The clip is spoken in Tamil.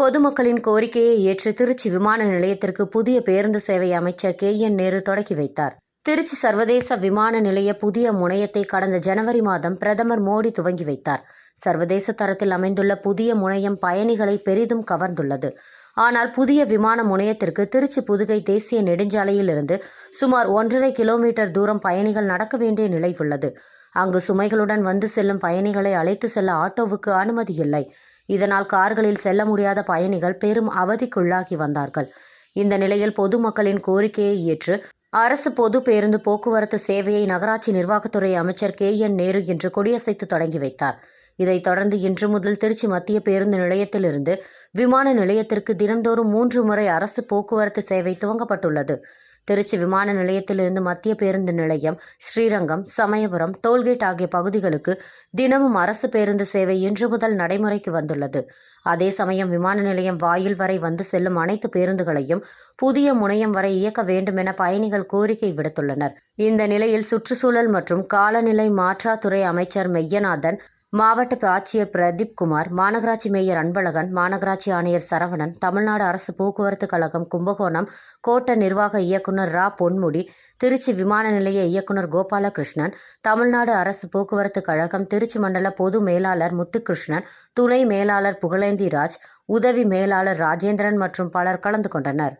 பொதுமக்களின் கோரிக்கையை ஏற்று திருச்சி விமான நிலையத்திற்கு புதிய பேருந்து சேவை அமைச்சர் கே என் நேரு தொடக்கி வைத்தார். திருச்சி சர்வதேச விமான நிலைய புதிய முனையத்தை கடந்த ஜனவரி மாதம் பிரதமர் மோடி துவங்கி வைத்தார். சர்வதேச தரத்தில் அமைந்துள்ள புதிய முனையம் பயணிகளை பெரிதும் கவர்ந்துள்ளது. ஆனால் புதிய விமான முனையத்திற்கு திருச்சி புதுகை தேசிய நெடுஞ்சாலையிலிருந்து சுமார் ஒன்றரை கிலோமீட்டர் தூரம் பயணிகள் நடக்க வேண்டிய நிலை உள்ளது. அங்கு சுமைகளுடன் வந்து செல்லும் பயணிகளை அழைத்து செல்ல ஆட்டோவுக்கு அனுமதி இல்லை. இதனால் கார்களில் செல்ல முடியாத பயணிகள் பெரும் அவதிக்குள்ளாகி வந்தார்கள். இந்த நிலையில் பொதுமக்களின் கோரிக்கையை ஏற்று அரசு பொது பேருந்து போக்குவரத்து சேவையை நகராட்சி நிர்வாகத்துறை அமைச்சர் கே. என். நேரு இன்று கொடியசைத்து தொடங்கி வைத்தார். இதைத் தொடர்ந்து இன்று முதல் திருச்சி மத்திய பேருந்து நிலையத்திலிருந்து விமான நிலையத்திற்கு தினந்தோறும் மூன்று முறை அரசு போக்குவரத்து சேவை துவங்கப்பட்டுள்ளது. திருச்சி விமான நிலையத்திலிருந்து மத்திய பேருந்து நிலையம் ஸ்ரீரங்கம் சமயபுரம் டோல்கேட் ஆகிய பகுதிகளுக்கு தினமும் அரசு பேருந்து சேவை இன்று முதல் நடைமுறைக்கு வந்துள்ளது. அதே சமயம் விமான நிலையம் வாயில் வரை வந்து செல்லும் அனைத்து பேருந்துகளையும் புதிய முனையம் வரை இயக்க வேண்டும் என பயணிகள் கோரிக்கை விடுத்துள்ளனர். இந்த நிலையில் சுற்றுச்சூழல் மற்றும் காலநிலை மாற்றாத்துறை அமைச்சர் மெய்யநாதன் மாவட்ட ஆட்சியர் பிரதீப் குமார் மாநகராட்சி மேயர் அன்பழகன் மாநகராட்சி ஆணையர் சரவணன் தமிழ்நாடு அரசு போக்குவரத்து கழகம் கும்பகோணம் கோட்ட நிர்வாக இயக்குநர் ரா. பொன்முடி திருச்சி விமான நிலைய இயக்குநர் கோபாலகிருஷ்ணன் தமிழ்நாடு அரசு போக்குவரத்து கழகம் திருச்சி மண்டல பொது மேலாளர் முத்துகிருஷ்ணன் துணை மேலாளர் புகழேந்தி ராஜ் உதவி மேலாளர் ராஜேந்திரன் மற்றும் பலர் கலந்து கொண்டனர்.